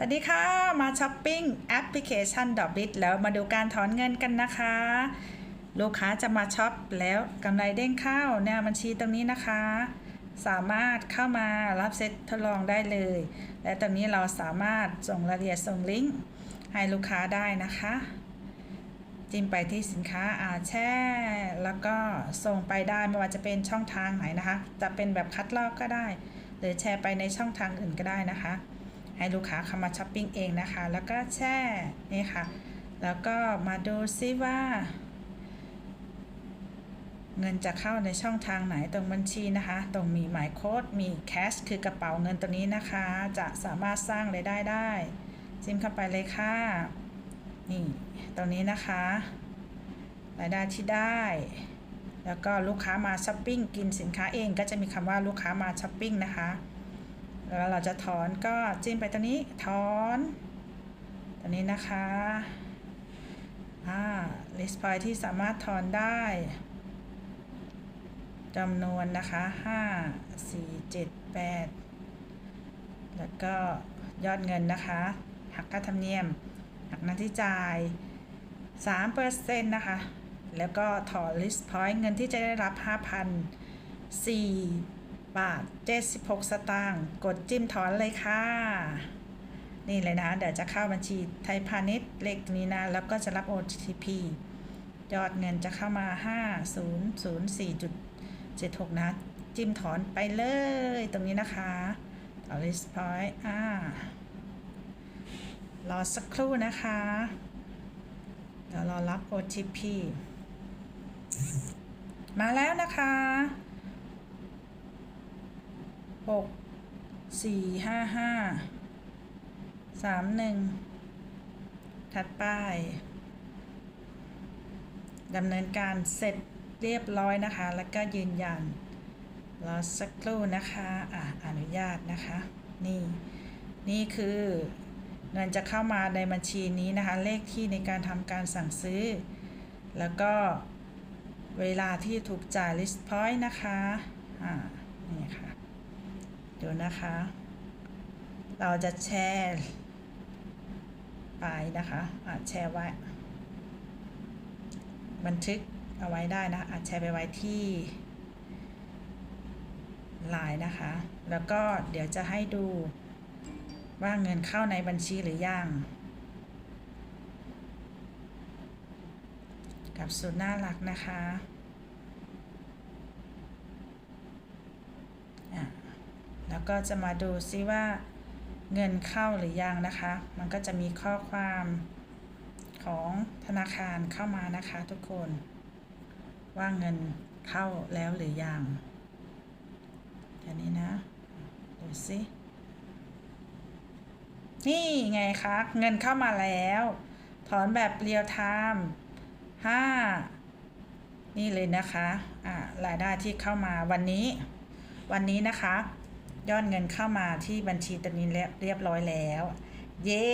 สวัสดีค่ะ มาช้อปปิ้งแอปพลิเคชันดอบบิทแล้วมาดูการถอนเงินกันนะคะ ลูกค้าจะมาช็อปแล้วกำไรเด้งเข้าแนวบัญชีตรงนี้นะคะ สามารถเข้ามารับเซตทดลองได้เลย และตรงนี้เราสามารถส่งรายละเอียดส่งลิงก์ให้ลูกค้าได้นะคะ จิ้มไปที่สินค้าอาแช่ แล้วก็ส่งไปได้ไม่ว่าจะเป็นช่องทางไหนนะคะ จะเป็นแบบคัดลอกก็ได้ หรือแชร์ไปในช่องทางอื่นก็ได้นะคะ ให้ลูกค้าเข้ามาช้อปปิ้งเองนะคะ แล้วก็แช่นี่ค่ะ แล้วก็มาดูซิว่า เงินจะเข้าในช่องทางไหนตรงบัญชีนะคะ ตรงมีหมายโค้ดมีแคชคือกระเป๋าเงินตัวนี้นะคะ จะสามารถสร้างรายได้ได้จิ้มเข้าไปเลยค่ะ นี่ตรงนี้นะคะรายได้ที่ได้ แล้วก็ลูกค้ามาช้อปปิ้งกินสินค้าเองก็จะมีคำว่าลูกค้ามาช้อปปิ้งนะคะ แล้วเราจะถอนก็จิ้มไปตรงนี้ถอนตรงนี้นะคะอ่า list point ที่สามารถถอนได้จำนวนนะคะ5 4 7 8 แล้วก็ยอดเงินนะคะ หักค่าธรรมเนียม หักหน้าที่จ่าย3%นะคะ แล้วก็ถอน list point เงินที่จะได้รับ 5,000 4 บาท 76 สตางค์กดจิ้มถอนเลยค่ะ นี่เลยนะ เดี๋ยวจะเข้าบัญชีไทยพาณิชย์เลขนี้นะ แล้วก็จะรับ OTP ยอดเงินจะเข้ามา 5004.76 นะ จิ้มถอนไปเลยตรงนี้นะคะถอน list point อ่ารอสักครู่นะคะ เดี๋ยวรอรับ OTP มาแล้วนะคะ หกสี่ห้าห้าสามหนึ่งถัดไปดำเนินการเสร็จเรียบร้อยนะคะ แล้วก็ยืนยันรอสักครู่นะคะอะอนุญาตนะคะ นี่นี่คือเงินจะเข้ามาในบัญชีนี้นะคะ เลขที่ในการทำการสั่งซื้อ แล้วก็เวลาที่ถูกจ่าย list point นะคะ อ่า นี่ค่ะ ดูนะคะ เราจะแชร์ไปนะคะอาจแชร์ไว้ บันทึกเอาไว้ได้นะอาจแชร์ไปไว้ที่ไลน์นะคะ แล้วก็เดี๋ยวจะให้ดูว่าเงินเข้าในบัญชีหรือยังกับสุดน่ารักนะคะ แล้วก็จะมาดูซิว่าเงินเข้าหรือยังนะคะ มันก็จะมีข้อความของธนาคารเข้ามานะคะทุกคน ว่าเงินเข้าแล้วหรือยังแค่นี้นะดูสินี่ไงคะเงินเข้ามาแล้ว ถอนแบบเรียลไทม์ห้านี่เลยนะคะอ่ารายได้ที่เข้ามาวันนี้ วันนี้นะคะ ยอดเงินเข้ามาที่บัญชีตอนนี้เรียบร้อยแล้ว เย้